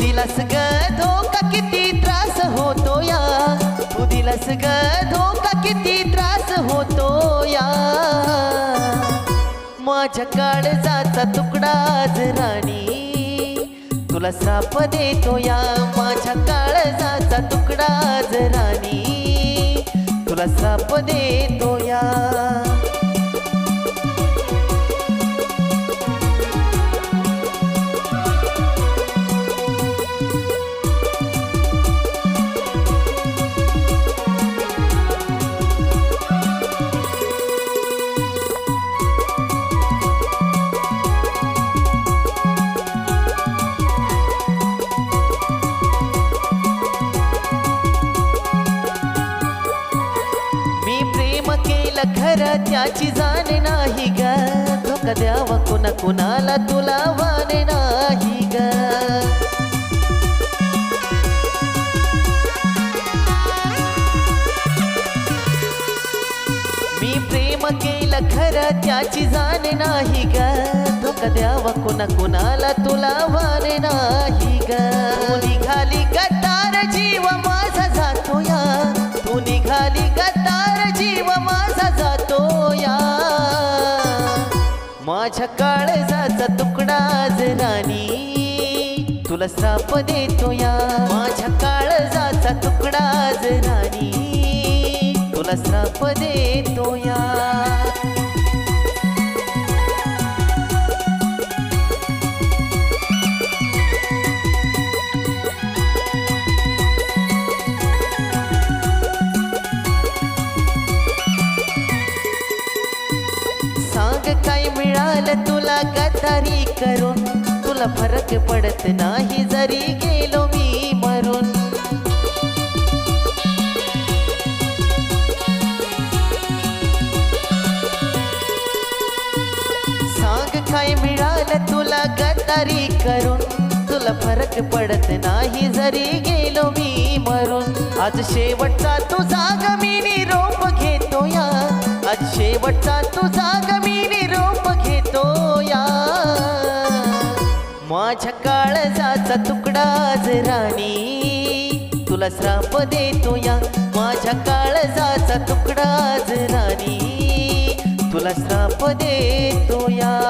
दिलास ग धोका किती त्रास होतो या. तू दिलास ग धोका किती त्रास होतो या. माझ्या काळजाचा तुकडा आज राणी तुला साप देतो या. माझ्या काळजाचा तुकडा आज राणी तुला साप देतो या. केलं त्याची जाण नाही ग. धोका द्यावा कुणा कुणाला तुला वाण नाही ग. मी प्रेम केलं खरं त्याची जाण नाही ग. धोका द्यावा कुणा कुणाला तुला वाण नाही ग. तू निघाली गटार जीव माझा जातोय. माझ्या काळजाचा तुकडा आज राणी तुला साप देतो या. माझ्या काळजाचा तुकडा आज राणी तुला साप देतो या. काय मिळालं तुला गदारी करून? तुला फरक पडत नाही जरी गेलो मी मरून. सांग काय मिळालं तुला गदारी करून? तुला फरक पडत नाही जरी गेलो मी मरून. आज शेवटचा तुझा गमी निरोप घेतो या आज शेवटचा तुझा माझ्या काळजाचा तुकडा आज राणी तुला श्राप देतो या. माझ्या काळजाचा तुकडा आज राणी तुला श्राप देतो या.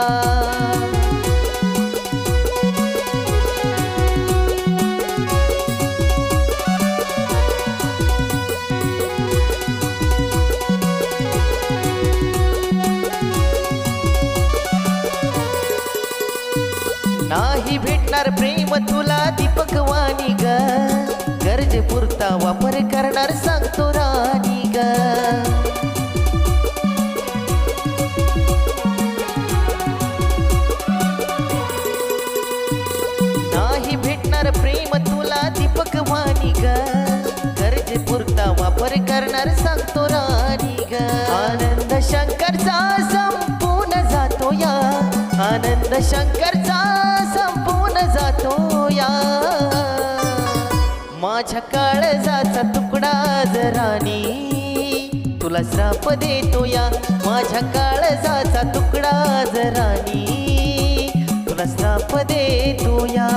नाही भेटणार प्रेम तुला दीपक वाणी ग. गरजे पुरता वापर करणार सांगतो राणी ग. नाही भेटणार प्रेम तुला दीपक वाणी ग. गरजे पुरता वापर करणार सांगतो राणी ग. आनंद शंकरचा संपूर्ण जातो या. आनंद शंकर माझ्या काळजाचा तुकडा आज तुला श्राप देतो या माझ्या काळजाचा तुकडा आज तुला श्राप देतो या